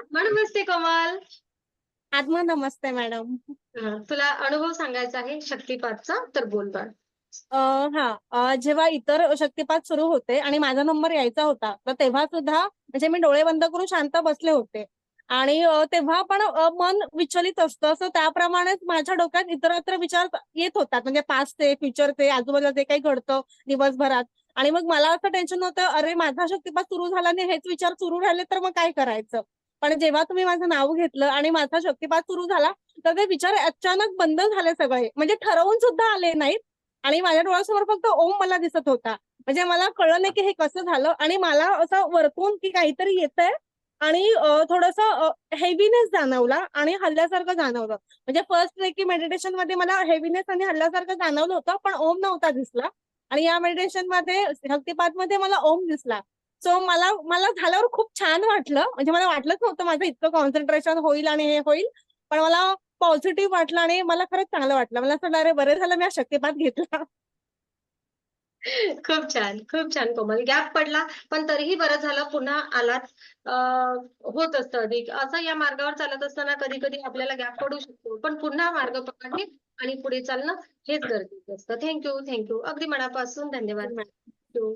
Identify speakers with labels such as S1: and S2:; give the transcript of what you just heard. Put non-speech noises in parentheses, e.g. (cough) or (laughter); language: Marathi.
S1: आत्मा नमस्ते कमल.
S2: आत्मा नमस्ते मॅडम.
S1: तुला अनुभव सांगायचा आहे शक्तिपातचा तर बोल बाळ
S2: हा अं, जेव्हा इतर शक्तिपात सुरू होते आणि माझा नंबर यायचा होता तर तेव्हा सुद्धा म्हणजे मी डोळे बंद करून शांत बसले होते. आणि तेव्हा पण मन विचलित असतं असं त्याप्रमाणेच माझ्या डोक्यात इतरत्र विचार येत होतात. म्हणजे पास्टचे फ्युचरचे आजूबाजूला जे काही घडतं दिवसभरात. आणि मग मला असं टेन्शन होतं अरे माझा शक्तिपात सुरू झाला आणि हेच विचार सुरू राहिले तर मग काय करायचं? पण जेव्हा तुम्ही माझं नाव घेतलं आणि माझा शक्तिपात सुरू झाला तर ते विचार अचानक बंद झाले सगळे. म्हणजे ठरवून सुद्धा आले नाहीत. आणि माझ्या डोळ्यासमोर फक्त ओम मला दिसत होता. म्हणजे मला कळलं नाही की हे कसं झालं. आणि मला असं वरतून की काहीतरी येतंय आणि थोडस हेवीनेस जाणवला आणि हल्ल्यासारखं जाणवलं. म्हणजे फर्स्ट की मेडिटेशनमध्ये मला हेवीनेस आणि हल्ल्यासारखं जाणवलं होतं पण ओम नव्हता दिसला. आणि या मेडिटेशनमध्ये शक्तिपात मध्ये मला ओम दिसला. सो मला मला झाल्यावर खूप छान वाटलं. म्हणजे मला वाटलंच नव्हतं माझं इतकं कॉन्सन्ट्रेशन होईल आणि हे होईल. पण मला पॉझिटिव्ह वाटलं आणि मला खरंच चांगलं वाटलं. मला असं अरे बरं झालं मी हा शक्तिपात घेतला. (laughs)
S1: खूप छान खूप छान कोमल. गॅप पडला पण तरीही बरं झालं. पुन्हा आलात. होत असतं अधिक. असं या मार्गावर चालत असताना कधी कधी आपल्याला गॅप पडू शकतो. पण पुन्हा मार्ग पकडणे आणि पुढे चालणं हेच गरजेचं असतं. Thank you thank you. अगदी मनापासून धन्यवाद. you.